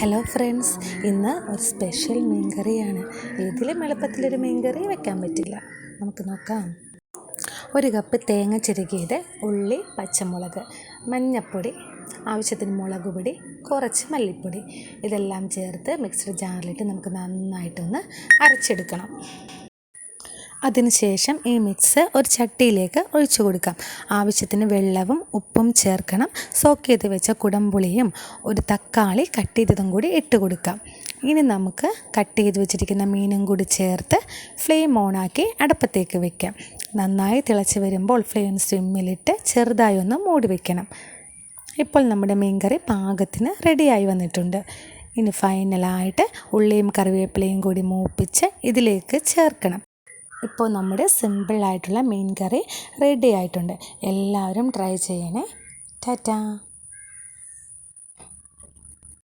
Hello friends ഇന്ന് ഒരു special മീൻകറിയാണ്. ഇതിലും എളുപ്പത്തിലൊരു മീൻകറി വെക്കാൻ പറ്റില്ല. നമുക്ക് നോക്കാം. ഒരു കപ്പ് തേങ്ങ ചിരകിയത് ഉള്ളി പച്ചമുളക് മഞ്ഞൾപ്പൊടി ആവശ്യത്തിന് മുളക് പൊടി കുറച്ച് മല്ലിപ്പൊടി. ഇതെല്ലാം ചേർത്ത് മിക്സഡ് ജാറിലിട്ട് നമുക്ക് നന്നായിട്ടൊന്ന് അരച്ചെടുക്കണം. അതിനുശേഷം ഈ മിക്സ് ഒരു ചട്ടിയിലേക്ക് ഒഴിച്ചു കൊടുക്കാം. ആവശ്യത്തിന് വെള്ളവും ഉപ്പും ചേർക്കണം. സോക്ക് ചെയ്ത് വെച്ച കുടംപുളിയും ഒരു തക്കാളി കട്ട് ചെയ്തതും കൂടി ഇട്ട് കൊടുക്കാം. ഇനി നമുക്ക് കട്ട് ചെയ്ത് വെച്ചിരിക്കുന്ന മീനും കൂടി ചേർത്ത് ഫ്ലെയിം ഓണാക്കി അടുപ്പത്തേക്ക് വെക്കാം. നന്നായി തിളച്ച് വരുമ്പോൾ ഫ്ലെയിം സ്വിമ്മിലിട്ട് ചെറുതായി ഒന്ന് മൂടി വെക്കണം. ഇപ്പോൾ നമ്മുടെ മീൻകറി പാകത്തിന് റെഡിയായി വന്നിട്ടുണ്ട്. ഇനി ഫൈനലായിട്ട് ഉള്ളിയും കറിവേപ്പിലയും കൂടി മൂപ്പിച്ച് ഇതിലേക്ക് ചേർക്കണം. ഇപ്പോൾ നമ്മുടെ സിമ്പിളായിട്ടുള്ള മീൻ കറി റെഡി ആയിട്ടുണ്ട്. എല്ലാവരും ട്രൈ ചെയ്യണേ. ടാറ്റാ.